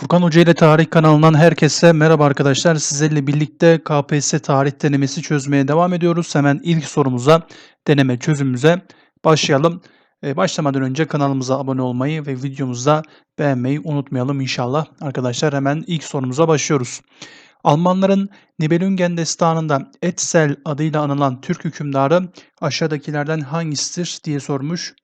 Furkan Hoca ile Tarih kanalından herkese merhaba arkadaşlar. Sizlerle birlikte KPSS tarih denemesi çözmeye devam ediyoruz. Hemen ilk sorumuza, deneme çözümümüze başlayalım. Ee, başlamadan önce kanalımıza abone olmayı ve videomuzu beğenmeyi unutmayalım inşallah. Arkadaşlar hemen ilk sorumuza başlıyoruz. Almanların Nibelungen destanında Etzel adıyla anılan Türk hükümdarı aşağıdakilerden hangisidir diye sormuş.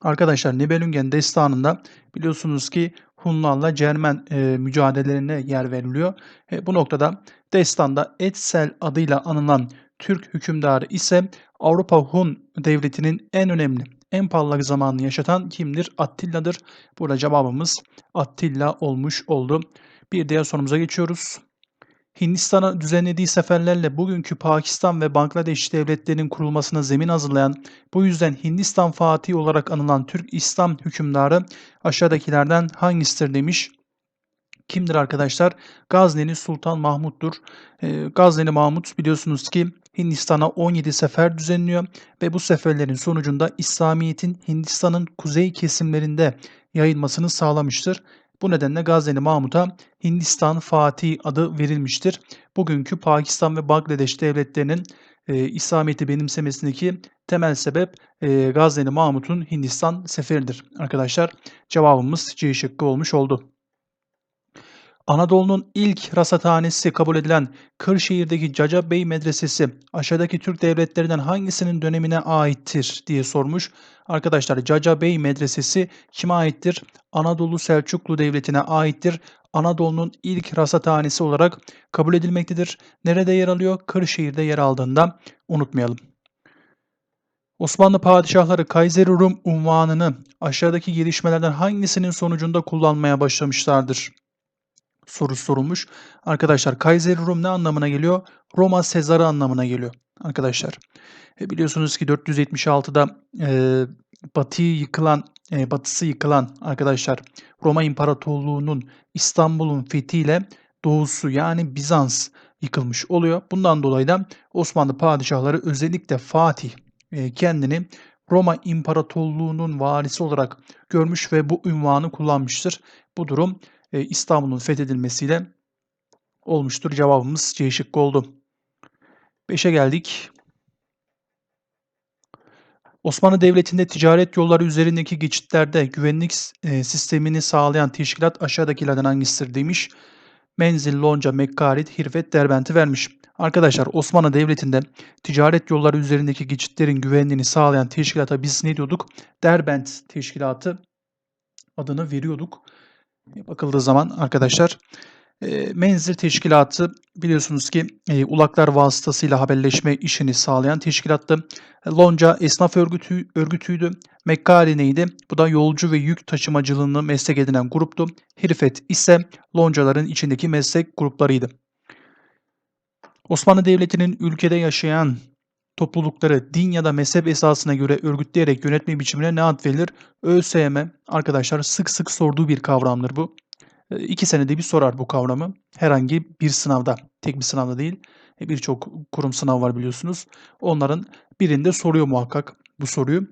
Arkadaşlar Nibelungen destanında biliyorsunuz ki Hunlarla Cermen e, mücadelelerine yer veriliyor. E, bu noktada destanda Etzel adıyla anılan Türk hükümdarı ise Avrupa Hun devletinin en önemli, en parlak zamanını yaşatan kimdir? Attilla'dır. Burada cevabımız Attila olmuş oldu. Bir diğer sorumuza geçiyoruz. Hindistan'a düzenlediği seferlerle bugünkü Pakistan ve Bangladeş devletlerinin kurulmasına zemin hazırlayan, bu yüzden Hindistan Fatih olarak anılan Türk İslam hükümdarı aşağıdakilerden hangisidir demiş. Kimdir arkadaşlar? Gazneli Sultan Mahmud'dur. E, Gazneli Mahmud biliyorsunuz ki Hindistan'a 17 sefer düzenliyor ve bu seferlerin sonucunda İslamiyet'in Hindistan'ın kuzey kesimlerinde yayılmasını sağlamıştır. Bu nedenle Gazneli Mahmud'a Hindistan Fatih adı verilmiştir. Bugünkü Pakistan ve Bangladeş devletlerinin e, İslamiyet'i benimsemesindeki temel sebep e, Gazneli Mahmud'un Hindistan seferidir. Arkadaşlar cevabımız C şıkkı olmuş oldu. Anadolu'nun ilk rasathanesi kabul edilen Kırşehir'deki Caca Bey Medresesi aşağıdaki Türk devletlerinden hangisinin dönemine aittir diye sormuş. Arkadaşlar Caca Bey Medresesi kime aittir? Anadolu Selçuklu Devleti'ne aittir. Anadolu'nun ilk rasathanesi olarak kabul edilmektedir. Nerede yer alıyor? Kırşehir'de yer aldığında unutmayalım. Osmanlı padişahları Kayser-i Rum unvanını aşağıdaki gelişmelerden hangisinin sonucunda kullanmaya başlamışlardır? Soru sorulmuş. Arkadaşlar Kaiser Rum ne anlamına geliyor? Roma Sezarı anlamına geliyor arkadaşlar. E, biliyorsunuz ki 476'da e, batıyı yıkılan, e, batısı yıkılan arkadaşlar Roma İmparatorluğu'nun İstanbul'un fethiyle doğusu yani Bizans yıkılmış oluyor. Bundan dolayı da Osmanlı padişahları özellikle Fatih e, kendini Roma İmparatorluğu'nun varisi olarak görmüş ve bu ünvanı kullanmıştır. Bu durum e, İstanbul'un fethedilmesiyle olmuştur. Cevabımız C şıkkı oldu. 5'e geldik. Osmanlı Devleti'nde ticaret yolları üzerindeki geçitlerde güvenlik e, sistemini sağlayan teşkilat aşağıdakilerden hangisidir demiş. Menzil, Lonca, Mekkarit, Hirvet, Derbent'i vermiş. Arkadaşlar Osmanlı Devleti'nde ticaret yolları üzerindeki geçitlerin güvenliğini sağlayan teşkilata biz ne diyorduk? Derbent Teşkilatı adını veriyorduk. Bakıldığı zaman arkadaşlar e, menzil teşkilatı biliyorsunuz ki e, ulaklar vasıtasıyla haberleşme işini sağlayan teşkilattı. Lonca esnaf örgütü, örgütüydü. Mekkali neydi? Bu da yolcu ve yük taşımacılığını meslek edinen gruptu. Hirfet ise loncaların içindeki meslek gruplarıydı. Osmanlı Devleti'nin ülkede yaşayan toplulukları din ya da mezhep esasına göre örgütleyerek yönetme biçimine ne ad verilir? ÖSYM arkadaşlar sık sık sorduğu bir kavramdır bu. E, iki senede bir sorar bu kavramı. Herhangi bir sınavda, tek bir sınavda değil. E, birçok kurum sınav var biliyorsunuz. Onların birinde soruyor muhakkak bu soruyu.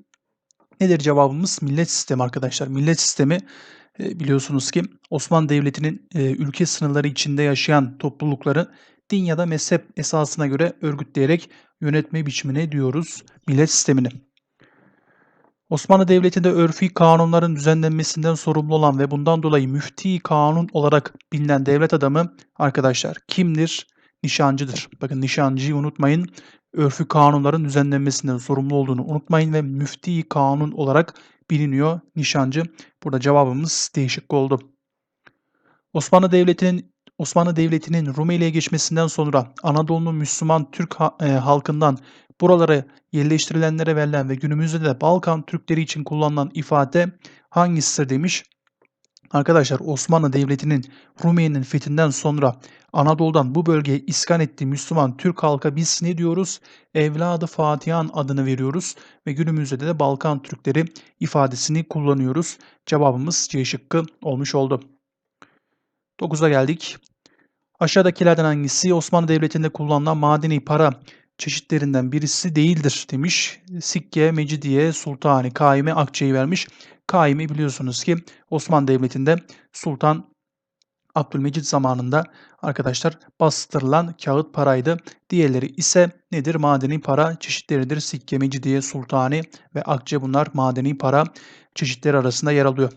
Nedir cevabımız? Millet sistemi arkadaşlar. Millet sistemi e, biliyorsunuz ki Osmanlı Devleti'nin ülke sınırları içinde yaşayan toplulukları din ya da mezhep esasına göre örgütleyerek yönetme biçimine diyoruz millet sistemini. Osmanlı Devleti'nde örfi kanunların düzenlenmesinden sorumlu olan ve bundan dolayı müfti kanun olarak bilinen devlet adamı arkadaşlar kimdir? Nişancıdır. Bakın nişancıyı unutmayın. Örfü kanunların düzenlenmesinden sorumlu olduğunu unutmayın ve müfti kanun olarak biliniyor nişancı. Burada cevabımız değişik oldu. Osmanlı Devleti'nin Osmanlı Devleti'nin Rumeli'ye geçmesinden sonra Anadolu'nun Müslüman Türk e, halkından buralara yerleştirilenlere verilen ve günümüzde de Balkan Türkleri için kullanılan ifade hangisidir demiş. Arkadaşlar Osmanlı Devleti'nin Rumeli'nin fethinden sonra Anadolu'dan bu bölgeye iskan ettiği Müslüman Türk halka biz ne diyoruz? Evladı Fatihan adını veriyoruz ve günümüzde de Balkan Türkleri ifadesini kullanıyoruz. Cevabımız C şıkkı olmuş oldu. 9'a geldik. Aşağıdakilerden hangisi Osmanlı Devleti'nde kullanılan madeni para çeşitlerinden birisi değildir demiş. Sikke, Mecidiye, Sultani, Kaime, Akçe'yi vermiş. Kaime biliyorsunuz ki Osmanlı Devleti'nde sultan Abdülmecit zamanında arkadaşlar bastırılan kağıt paraydı. Diğerleri ise nedir? Madeni para çeşitleridir. Sikke, Mecidiye, Sultani ve Akçe bunlar madeni para çeşitleri arasında yer alıyor.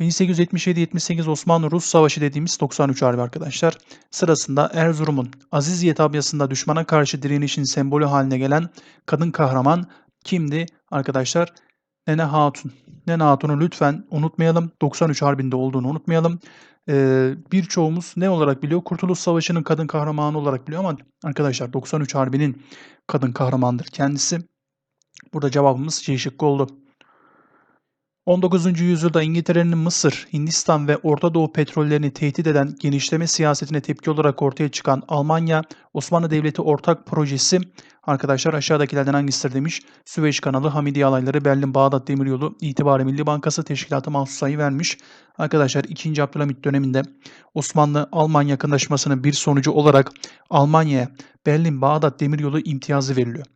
1877-78 Osmanlı-Rus Savaşı dediğimiz 93 Harbi arkadaşlar. Sırasında Erzurum'un Aziziyet abyasında düşmana karşı direnişin sembolü haline gelen kadın kahraman kimdi arkadaşlar? Nene Hatun. Nene Hatun'u lütfen unutmayalım. 93 Harbi'nde olduğunu unutmayalım. Ee, birçoğumuz ne olarak biliyor? Kurtuluş Savaşı'nın kadın kahramanı olarak biliyor ama arkadaşlar 93 Harbi'nin kadın kahramandır kendisi. Burada cevabımız C şıkkı oldu. 19. yüzyılda İngiltere'nin Mısır, Hindistan ve Orta Doğu petrollerini tehdit eden genişleme siyasetine tepki olarak ortaya çıkan Almanya, Osmanlı Devleti ortak projesi arkadaşlar aşağıdakilerden hangisidir demiş. Süveyş kanalı, Hamidiye alayları, Berlin, Bağdat Demiryolu, İtibari Milli Bankası teşkilatı mahsus sayı vermiş. Arkadaşlar 2. Abdülhamit döneminde Osmanlı-Almanya yakınlaşmasının bir sonucu olarak Almanya'ya Berlin, Bağdat Demiryolu imtiyazı veriliyor.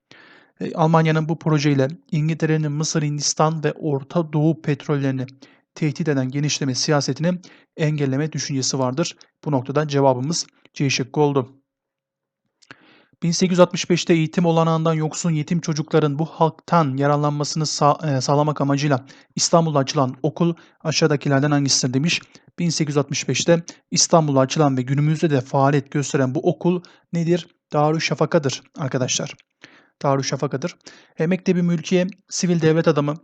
E, Almanya'nın bu projeyle İngiltere'nin Mısır, Hindistan ve Orta Doğu petrollerini tehdit eden genişleme siyasetini engelleme düşüncesi vardır. Bu noktada cevabımız C şıkkı oldu. 1865'te eğitim olanağından yoksun yetim çocukların bu halktan yararlanmasını sağ, e, sağlamak amacıyla İstanbul'da açılan okul aşağıdakilerden hangisidir demiş. 1865'te İstanbul'da açılan ve günümüzde de faaliyet gösteren bu okul nedir? Darüşşafaka'dır arkadaşlar. Darüşşafaka'dır. E, Mektebi Mülkiye sivil devlet adamı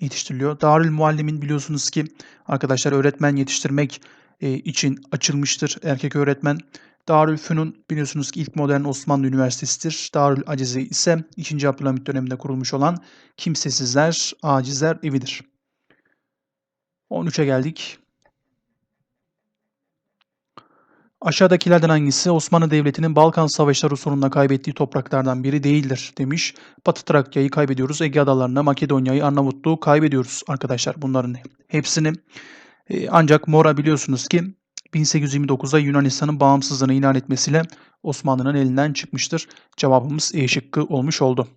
yetiştiriliyor. Darül Muallimin biliyorsunuz ki arkadaşlar öğretmen yetiştirmek e, için açılmıştır erkek öğretmen. Darül Fünun biliyorsunuz ki ilk modern Osmanlı Üniversitesi'dir. Darül Acize ise 2. Abdülhamit döneminde kurulmuş olan kimsesizler, acizler evidir. 13'e geldik. Aşağıdakilerden hangisi Osmanlı Devleti'nin Balkan Savaşları sonunda kaybettiği topraklardan biri değildir demiş. Batı Trakya'yı kaybediyoruz. Ege Adalarını, Makedonya'yı, Arnavutluğu kaybediyoruz arkadaşlar bunların hepsini. Ee, ancak Mora biliyorsunuz ki 1829'da Yunanistan'ın bağımsızlığını ilan etmesiyle Osmanlı'nın elinden çıkmıştır. Cevabımız E şıkkı olmuş oldu.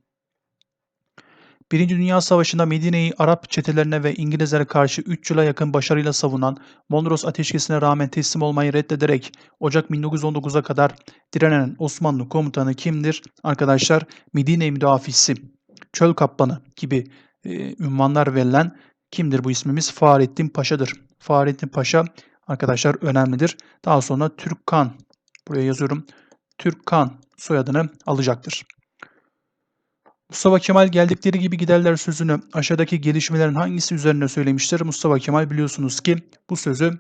Birinci Dünya Savaşı'nda Medine'yi Arap çetelerine ve İngilizlere karşı 3 yıla yakın başarıyla savunan, Mondros ateşkesine rağmen teslim olmayı reddederek Ocak 1919'a kadar direnen Osmanlı komutanı kimdir? Arkadaşlar Medine müdafisi, çöl kaplanı gibi e, ünvanlar verilen kimdir bu ismimiz? Fahrettin Paşa'dır. Fahrettin Paşa arkadaşlar önemlidir. Daha sonra Türkkan, buraya yazıyorum, Türkkan soyadını alacaktır. Mustafa Kemal geldikleri gibi giderler sözünü aşağıdaki gelişmelerin hangisi üzerine söylemiştir? Mustafa Kemal biliyorsunuz ki bu sözü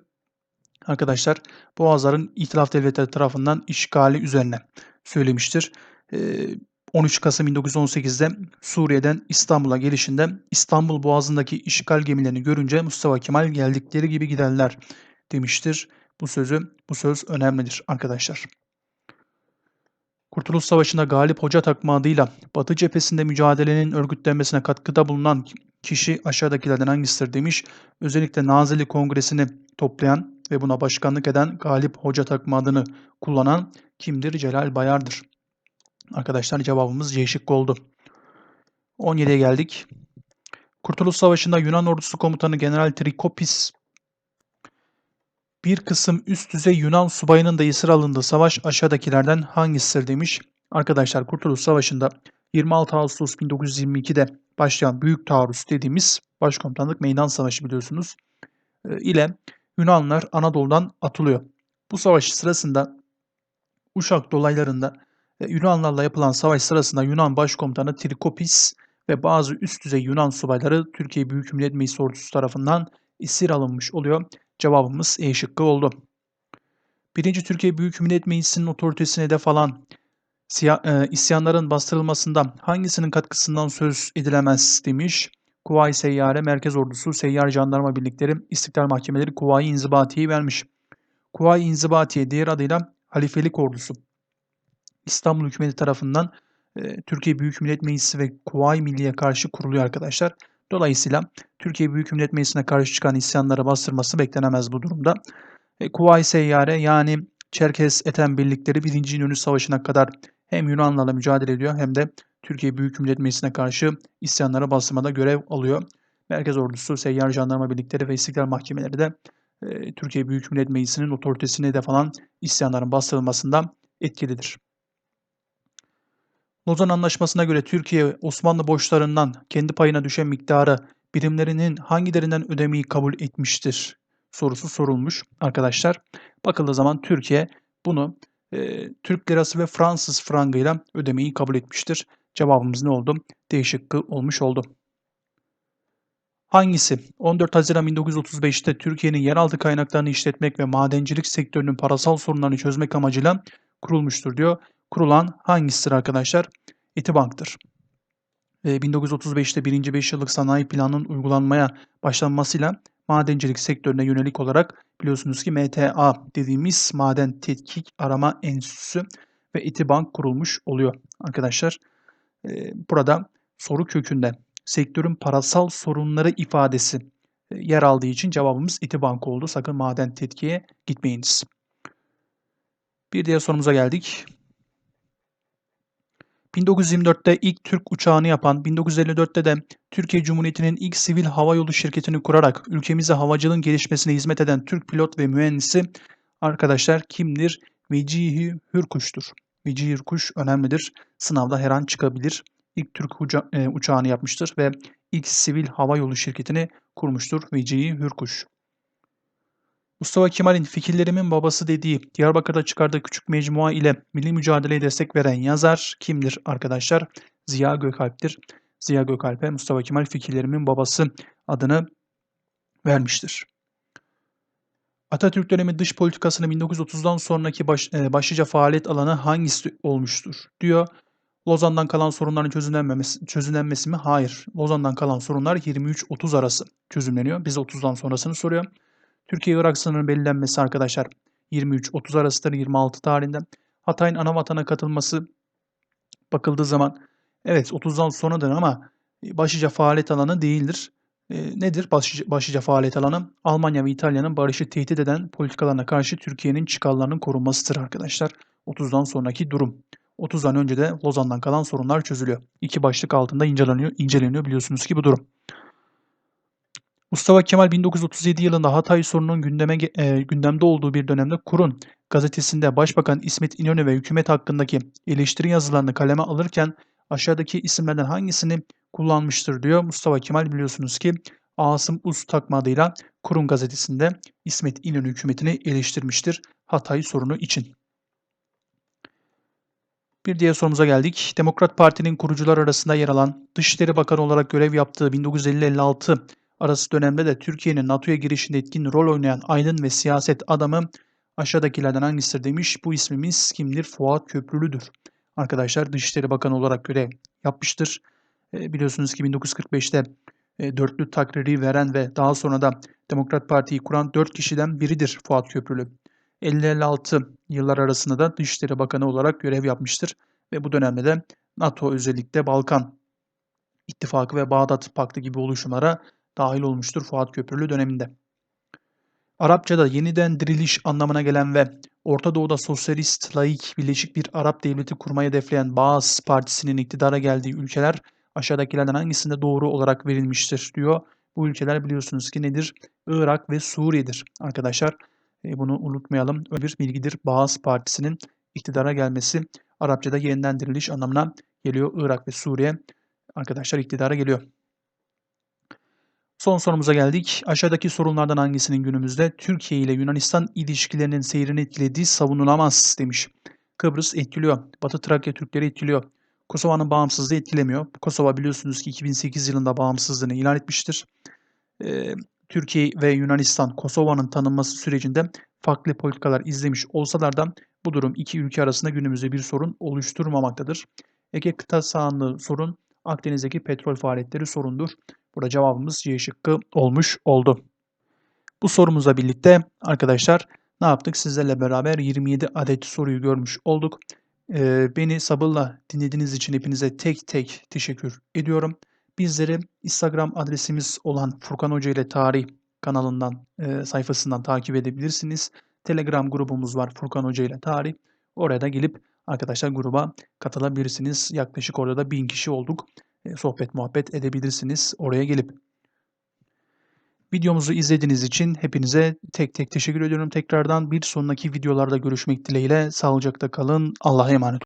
arkadaşlar Boğazların İtilaf Devletleri tarafından işgali üzerine söylemiştir. 13 Kasım 1918'de Suriye'den İstanbul'a gelişinde İstanbul Boğazı'ndaki işgal gemilerini görünce Mustafa Kemal geldikleri gibi giderler demiştir. Bu sözü bu söz önemlidir arkadaşlar. Kurtuluş Savaşı'nda Galip Hoca takma adıyla Batı cephesinde mücadelenin örgütlenmesine katkıda bulunan kişi aşağıdakilerden hangisidir demiş. Özellikle Nazilli Kongresi'ni toplayan ve buna başkanlık eden Galip Hoca takma adını kullanan kimdir? Celal Bayar'dır. Arkadaşlar cevabımız C şıkkı oldu. 17'ye geldik. Kurtuluş Savaşı'nda Yunan ordusu komutanı General Trikopis bir kısım üst düzey Yunan subayının da esir alındığı savaş aşağıdakilerden hangisidir demiş. Arkadaşlar Kurtuluş Savaşı'nda 26 Ağustos 1922'de başlayan Büyük Taarruz dediğimiz başkomutanlık meydan savaşı biliyorsunuz e, ile Yunanlar Anadolu'dan atılıyor. Bu savaş sırasında Uşak dolaylarında e, Yunanlarla yapılan savaş sırasında Yunan başkomutanı Trikopis ve bazı üst düzey Yunan subayları Türkiye Büyük Millet Meclisi ordusu tarafından esir alınmış oluyor. Cevabımız E şıkkı oldu. Birinci Türkiye Büyük Millet Meclisi'nin otoritesine hedef alan e, isyanların bastırılmasında hangisinin katkısından söz edilemez demiş. Kuvayi Seyyare Merkez Ordusu, Seyyar Jandarma Birlikleri, İstiklal Mahkemeleri Kuvayi İnzibatiye'yi vermiş. Kuvayi İnzibatiye diğer adıyla Halifelik Ordusu. İstanbul hükümeti tarafından e, Türkiye Büyük Millet Meclisi ve Kuvayi Milliye karşı kuruluyor arkadaşlar. Dolayısıyla Türkiye Büyük Millet Meclisi'ne karşı çıkan isyanları bastırması beklenemez bu durumda. E, Kuvayi Seyyare yani Çerkes Eten birlikleri 1. İnönü Savaşı'na kadar hem Yunanlarla mücadele ediyor hem de Türkiye Büyük Millet Meclisi'ne karşı isyanlara bastırmada görev alıyor. Merkez Ordusu, Seyyar Jandarma Birlikleri ve İstiklal Mahkemeleri de e, Türkiye Büyük Millet Meclisi'nin otoritesine de falan isyanların bastırılmasında etkilidir. Lozan Anlaşması'na göre Türkiye Osmanlı borçlarından kendi payına düşen miktarı birimlerinin hangilerinden ödemeyi kabul etmiştir sorusu sorulmuş arkadaşlar. Bakıldığı zaman Türkiye bunu e, Türk lirası ve Fransız frangıyla ödemeyi kabul etmiştir. Cevabımız ne oldu? D şıkkı olmuş oldu. Hangisi 14 Haziran 1935'te Türkiye'nin yeraltı kaynaklarını işletmek ve madencilik sektörünün parasal sorunlarını çözmek amacıyla kurulmuştur diyor. Kurulan hangisidir arkadaşlar? Etibank'tır. 1935'te 1. 5 yıllık sanayi planının uygulanmaya başlanmasıyla madencilik sektörüne yönelik olarak biliyorsunuz ki MTA dediğimiz Maden Tetkik Arama Enstitüsü ve Etibank kurulmuş oluyor arkadaşlar. Burada soru kökünde sektörün parasal sorunları ifadesi yer aldığı için cevabımız Etibank oldu. Sakın maden tetkiye gitmeyiniz. Bir diğer sorumuza geldik. 1924'te ilk Türk uçağını yapan, 1954'te de Türkiye Cumhuriyeti'nin ilk sivil hava yolu şirketini kurarak ülkemize havacılığın gelişmesine hizmet eden Türk pilot ve mühendisi arkadaşlar kimdir? Vecihi Hürkuş'tur. Vecihi Hürkuş önemlidir. Sınavda her an çıkabilir. İlk Türk uça e, uçağını yapmıştır ve ilk sivil hava yolu şirketini kurmuştur Vecihi Hürkuş. Mustafa Kemal'in fikirlerimin babası dediği Diyarbakır'da çıkardığı küçük mecmua ile milli mücadeleye destek veren yazar kimdir arkadaşlar? Ziya Gökalp'tir. Ziya Gökalp'e Mustafa Kemal fikirlerimin babası adını vermiştir. Atatürk dönemi dış politikasının 1930'dan sonraki baş, e, başlıca faaliyet alanı hangisi olmuştur? diyor. Lozan'dan kalan sorunların çözümlenmemesi, çözümlenmesi mi? Hayır. Lozan'dan kalan sorunlar 23-30 arası çözümleniyor. Biz 30'dan sonrasını soruyor. Türkiye-Irak sınırının belirlenmesi arkadaşlar 23-30 arasıdır 26 tarihinde. Hatay'ın ana vatana katılması bakıldığı zaman evet 30'dan sonradır ama başlıca faaliyet alanı değildir. E, nedir başlıca, başlıca faaliyet alanı? Almanya ve İtalya'nın barışı tehdit eden politikalarına karşı Türkiye'nin çıkarlarının korunmasıdır arkadaşlar. 30'dan sonraki durum. 30'dan önce de Lozan'dan kalan sorunlar çözülüyor. İki başlık altında inceleniyor, inceleniyor biliyorsunuz ki bu durum. Mustafa Kemal 1937 yılında Hatay sorununun gündeme, e, gündemde olduğu bir dönemde Kur'un gazetesinde Başbakan İsmet İnönü ve hükümet hakkındaki eleştiri yazılarını kaleme alırken aşağıdaki isimlerden hangisini kullanmıştır diyor. Mustafa Kemal biliyorsunuz ki Asım Uz takma adıyla Kur'un gazetesinde İsmet İnönü hükümetini eleştirmiştir Hatay sorunu için. Bir diğer sorumuza geldik. Demokrat Parti'nin kurucular arasında yer alan Dışişleri Bakanı olarak görev yaptığı 1950-56 arası dönemde de Türkiye'nin NATO'ya girişinde etkin rol oynayan aydın ve siyaset adamı aşağıdakilerden hangisidir demiş. Bu ismimiz kimdir? Fuat Köprülü'dür. Arkadaşlar Dışişleri Bakanı olarak görev yapmıştır. E, biliyorsunuz ki 1945'te e, dörtlü takriri veren ve daha sonra da Demokrat Parti'yi kuran dört kişiden biridir Fuat Köprülü. 50-56 yıllar arasında da Dışişleri Bakanı olarak görev yapmıştır ve bu dönemde de NATO özellikle Balkan İttifakı ve Bağdat Paktı gibi oluşumlara dahil olmuştur Fuat Köprülü döneminde. Arapçada yeniden diriliş anlamına gelen ve Orta Doğu'da sosyalist, laik, birleşik bir Arap devleti kurmayı hedefleyen Baas Partisi'nin iktidara geldiği ülkeler aşağıdakilerden hangisinde doğru olarak verilmiştir diyor. Bu ülkeler biliyorsunuz ki nedir? Irak ve Suriye'dir arkadaşlar. E, bunu unutmayalım. Öyle bir bilgidir. Baas Partisi'nin iktidara gelmesi Arapçada yeniden diriliş anlamına geliyor. Irak ve Suriye arkadaşlar iktidara geliyor. Son sorumuza geldik. Aşağıdaki sorunlardan hangisinin günümüzde Türkiye ile Yunanistan ilişkilerinin seyrini etkilediği savunulamaz demiş. Kıbrıs etkiliyor. Batı Trakya Türkleri etkiliyor. Kosova'nın bağımsızlığı etkilemiyor. Kosova biliyorsunuz ki 2008 yılında bağımsızlığını ilan etmiştir. Ee, Türkiye ve Yunanistan Kosova'nın tanınması sürecinde farklı politikalar izlemiş olsalar da bu durum iki ülke arasında günümüzde bir sorun oluşturmamaktadır. Ege kıta sahanlığı sorun, Akdeniz'deki petrol faaliyetleri sorundur. Burada cevabımız C şıkkı olmuş oldu. Bu sorumuzla birlikte arkadaşlar ne yaptık? Sizlerle beraber 27 adet soruyu görmüş olduk. Ee, beni sabırla dinlediğiniz için hepinize tek tek teşekkür ediyorum. Bizleri Instagram adresimiz olan Furkan Hoca ile Tarih kanalından, e, sayfasından takip edebilirsiniz. Telegram grubumuz var Furkan Hoca ile Tarih. Oraya da gelip arkadaşlar gruba katılabilirsiniz. Yaklaşık orada da bin kişi olduk. E, sohbet muhabbet edebilirsiniz oraya gelip. Videomuzu izlediğiniz için hepinize tek tek teşekkür ediyorum tekrardan. Bir sonraki videolarda görüşmek dileğiyle. Sağlıcakla kalın. Allah'a emanet